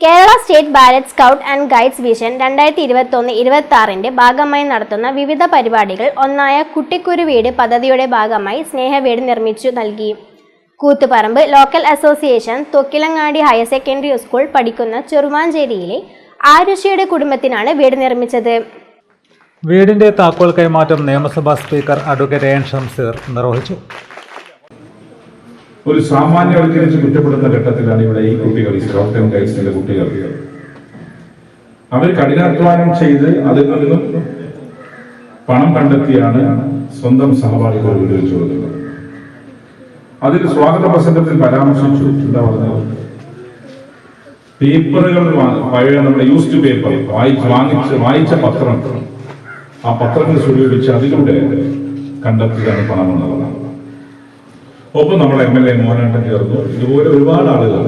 Kerala state ബാലറ്റ് scout and guides vision രണ്ടായിരത്തി ഇരുപത്തൊന്ന് ഇരുപത്തി ആറിന്റെ ഭാഗമായി നടത്തുന്ന വിവിധ പരിപാടികൾ ഒന്നായ കുട്ടിക്കുരു വീട് പദ്ധതിയുടെ ഭാഗമായി സ്നേഹവീട് നിർമ്മിച്ചു നൽകി. Koothuparamba local association Thokkilangadi higher secondary school പഠിക്കുന്ന ചെറുവാഞ്ചേരിയിലെ ആരുഷിയുടെ കുടുംബത്തിനാണ് വീട് നിർമ്മിച്ചത്. വീടിന്റെ താക്കോൽ കൈമാറ്റം നിയമസഭാ സ്പീക്കർ അഡ്വക്കേറ്റ് എൻ ഷംസീർ നിർവഹിച്ചു. ഒരു സാമാന്യവൽക്കരിച്ച് കുറ്റപ്പെടുന്ന ഘട്ടത്തിലാണ് ഇവിടെ ഈ കുട്ടികൾ ഈ സ്കൗട്ട് ആൻഡ് ഗൈഡ്സിന്റെ കുട്ടികൾ. അവർ കഠിനാധ്വാനം ചെയ്ത് അതിൽ നിന്നും പണം കണ്ടെത്തിയാണ് സ്വന്തം സഹപാഠികൾ വിടുവിച്ചു കൊടുക്കുന്നത്. അതിൽ സ്വാഗത പ്രസംഗത്തിൽ പരാമർശിച്ചു. എന്താ പറഞ്ഞത്? പേപ്പറുകൾ പഴയ നമ്മുടെ യൂസ്ഡ് പേപ്പർ വായിച്ച് വാങ്ങിച്ച് വായിച്ച പത്രം. ആ പത്രങ്ങൾ സ്വരൂപിച്ച് അതിലൂടെ കണ്ടെത്തിയാണ് പണം എന്നുള്ളതാണ് ഒപ്പം നമ്മുടെ എം എൽ എ മോഹനേട്ടൻ ചേർന്നു. ഇതുപോലെ ഒരുപാട് ആളുകൾ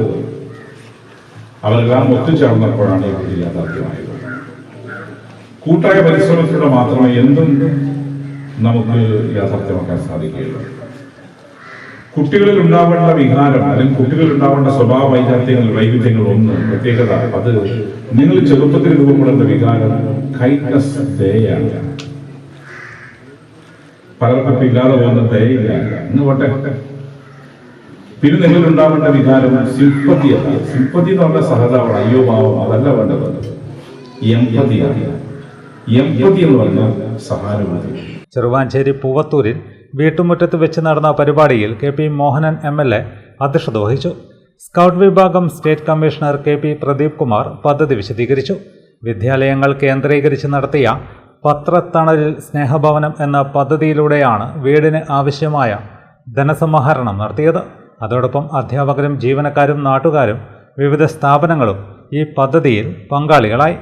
അവരെല്ലാം ഒത്തുചേർന്നപ്പോഴാണ് ഈ വിധി യാഥാർത്ഥ്യമായത്. കൂട്ടായ പരിശ്രമത്തിലൂടെ മാത്രമേ എന്തും നമുക്ക് യാഥാർത്ഥ്യമാക്കാൻ സാധിക്കുകയുള്ളൂ. കുട്ടികളിൽ ഉണ്ടാവേണ്ട വികാരം അല്ലെങ്കിൽ കുട്ടികളിൽ ഉണ്ടാവേണ്ട സ്വഭാവ വൈചാര്യങ്ങൾ വൈവിധ്യങ്ങൾ ഒന്ന് പ്രത്യേകത അത് നിങ്ങൾ ചെറുപ്പത്തിൽ രൂപപ്പെടുന്ന വികാരം കൈനസ് ദയാണ് പലർക്കും ഇല്ലാതെ പോകുന്ന ദയയില്ല. ഇന്ന് പോട്ടെ. ഉണ്ടാവേണ്ട വികാരം സിംപതിയല്ല സിംപതി എന്ന് പറഞ്ഞ സഹതാവണം അയ്യോ ഭാവം അതല്ല വേണ്ടത്. എംപതിയാണ് എംപതി എന്ന് പറഞ്ഞാൽ സഹാനുഭൂതി. ചെറുവാഞ്ചേരി പൂവത്തൂരിൽ വീട്ടുമുറ്റത്ത് വെച്ച് നടന്ന പരിപാടിയിൽ K P Mohanan M L A അധ്യക്ഷത വഹിച്ചു. സ്കൗട്ട് വിഭാഗം state commissioner K P Pradeep Kumar പദ്ധതി വിശദീകരിച്ചു. വിദ്യാലയങ്ങൾ കേന്ദ്രീകരിച്ച് നടത്തിയ പത്രത്തണലിൽ സ്നേഹഭവനം എന്ന പദ്ധതിയിലൂടെയാണ് വീടിന് ആവശ്യമായ ധനസമാഹരണം നടത്തിയത്. അതോടൊപ്പം അധ്യാപകരും ജീവനക്കാരും നാട്ടുകാരും വിവിധ സ്ഥാപനങ്ങളും ഈ പദ്ധതിയിൽ പങ്കാളികളായി.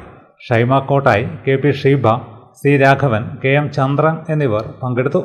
Shaima Kottayi K P Sheeba C Raghavan K M Chandran എന്നിവർ പങ്കെടുത്തു.